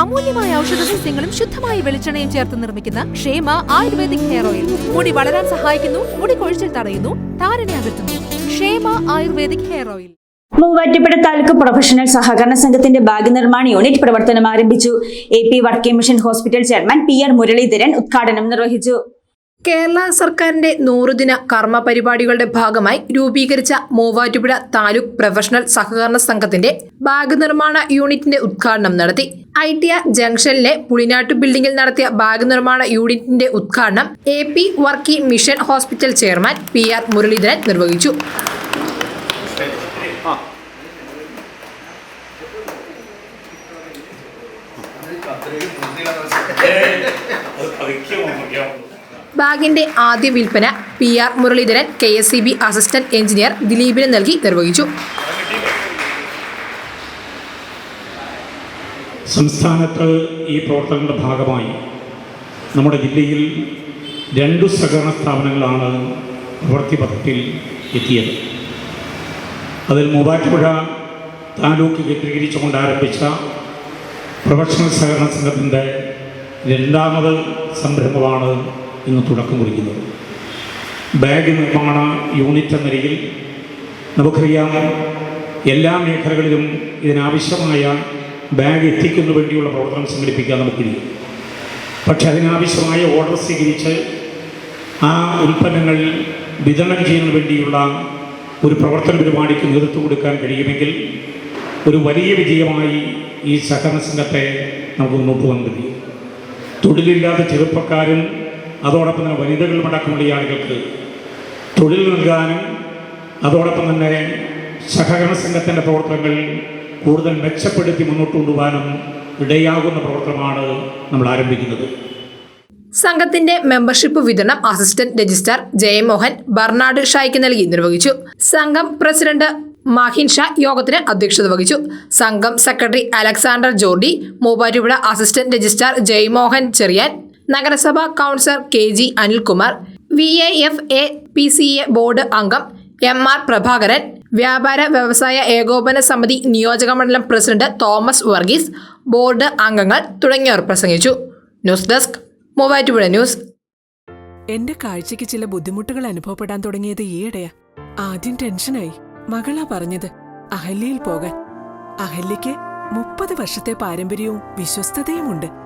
അമൂല്യമായ ഔഷധ സസ്യങ്ങളും ശുദ്ധമായ വെളിച്ചെണ്ണയും ചേർത്ത് നിർമ്മിക്കുന്ന ക്ഷേമ ആയുർവേദിക് ഹെയർ ഓയിൽ. മുടി വളരാൻ സഹായിക്കുന്നു മുടി കൊഴിച്ചിൽ തടയുന്നു താരനെ അകറ്റുന്നു. Kshema ayurvedic hair oil. Muvattupuzha taluk professional സഹകരണ സംഘത്തിന്റെ ബാഗ് നിർമ്മാണ യൂണിറ്റ് പ്രവർത്തനം ആരംഭിച്ചു. A P working mission hospital chairman P R Muraleedharan ഉദ്ഘാടനം നിർവഹിച്ചു. കേരള സർക്കാരിന്റെ നൂറുദിന കർമ്മ പരിപാടികളുടെ ഭാഗമായി രൂപീകരിച്ച മൂവാറ്റുപുഴ താലൂക്ക് പ്രൊഫഷണൽ സഹകരണ സംഘത്തിന്റെ ബാഗ് നിർമ്മാണ യൂണിറ്റിന്റെ ഉദ്ഘാടനം നടത്തി. ഐ ടി ആർ ജംഗ്ഷനിലെ പുളിനാട്ടു ബിൽഡിംഗിൽ നടത്തിയ ബാഗ് നിർമ്മാണ യൂണിറ്റിന്റെ ഉദ്ഘാടനം A P Varkey mission hospital chairman P R Muraleedharan നിർവഹിച്ചു. ബാഗിന്റെ ആദ്യ വിൽപ്പന P R Muraleedharan K S C B assistant engineer ദിലീപിന് നൽകി നിർവഹിച്ചു. സംസ്ഥാനത്ത് ഈ പ്രവർത്തനങ്ങളുടെ ഭാഗമായി നമ്മുടെ ജില്ലയിൽ രണ്ടു സഹകരണ സ്ഥാപനങ്ങളാണ് പ്രവൃത്തി പദ്ധതിയിൽ എത്തിയത്. അതിൽ മൂവാറ്റുപുഴ താലൂക്ക് കേന്ദ്രീകരിച്ചുകൊണ്ട് ആരംഭിച്ച പ്രൊഫഷണൽ സഹകരണ സംഘത്തിന്റെ രണ്ടാമത് സംരംഭമാണ് ഇന്ന് തുടക്കം കുറിക്കുന്നത്. ബാഗ് നിർമ്മാണ യൂണിറ്റ് എന്ന നിലയിൽ നമുക്കറിയാം എല്ലാ മേഖലകളിലും ഇതിനാവശ്യമായ ബാഗ് എത്തിക്കുന്നതിന് വേണ്ടിയുള്ള പ്രവർത്തനം സംഘടിപ്പിക്കാൻ നമുക്ക് കഴിയും പക്ഷെ അതിനാവശ്യമായ ഓർഡർ സ്വീകരിച്ച് ആ ഉൽപ്പന്നങ്ങൾ വിതരണം ചെയ്യുന്നതിന് വേണ്ടിയുള്ള ഒരു പ്രവർത്തന പരിപാടിക്ക് നേതൃത്വം കൊടുക്കാൻ കഴിയുമെങ്കിൽ ഒരു വലിയ വിജയമായി ഈ സഹകരണ സംഘത്തെ നമുക്ക് മുന്നോട്ട് പോകാൻ കഴിയും. തൊഴിലില്ലാത്ത ചെറുപ്പക്കാരും അതോടൊപ്പം തന്നെ വനിതകളുമടക്കമുള്ള ഈ ആളുകൾക്ക് തൊഴിൽ നൽകാനും അതോടൊപ്പം തന്നെ സഹകരണ സംഘത്തിന്റെ പ്രവർത്തനങ്ങൾ കൂടുതൽ മെച്ചപ്പെടുത്തി മുന്നോട്ട് കൊണ്ടുപോകാനും ഇടയാകുന്ന പ്രവർത്തനമാണ് നമ്മൾ ആരംഭിക്കുന്നത്. സംഘത്തിന്റെ മെമ്പർഷിപ്പ് വിതരണം അസിസ്റ്റന്റ് രജിസ്ട്രാർ ജയമോഹൻ ബർണാഡ് ഷായ്ക്ക് നൽകി നിർവഹിച്ചു. സംഘം പ്രസിഡന്റ് മാഹിൻ ഷാ യോഗത്തിന് അധ്യക്ഷത വഹിച്ചു. സംഘം secretary Alexander Jordy Muvattupuzha assistant registrar Jayamohan Cherian നഗരസഭാ councillor K G Anilkumar V A F A P C A board അംഗം എം ആർ പ്രഭാകരൻ വ്യാപാര വ്യവസായ ഏകോപന സമിതി നിയോജക മണ്ഡലം പ്രസിഡന്റ് തോമസ് വർഗീസ് ബോർഡ് അംഗങ്ങൾ തുടങ്ങിയവർ പ്രസംഗിച്ചു. News desk Muvattupuzha news. എന്റെ കാഴ്ചയ്ക്ക് ചില ബുദ്ധിമുട്ടുകൾ അനുഭവപ്പെടാൻ തുടങ്ങിയത് ഈയിടെയാ. ആദ്യം ടെൻഷനായി. മകളാ പറഞ്ഞത് അഹല്യയിൽ പോകാൻ. അഹല്യയ്ക്ക് മുപ്പത് വർഷത്തെ പാരമ്പര്യവും വിശ്വസ്തതയുമുണ്ട്.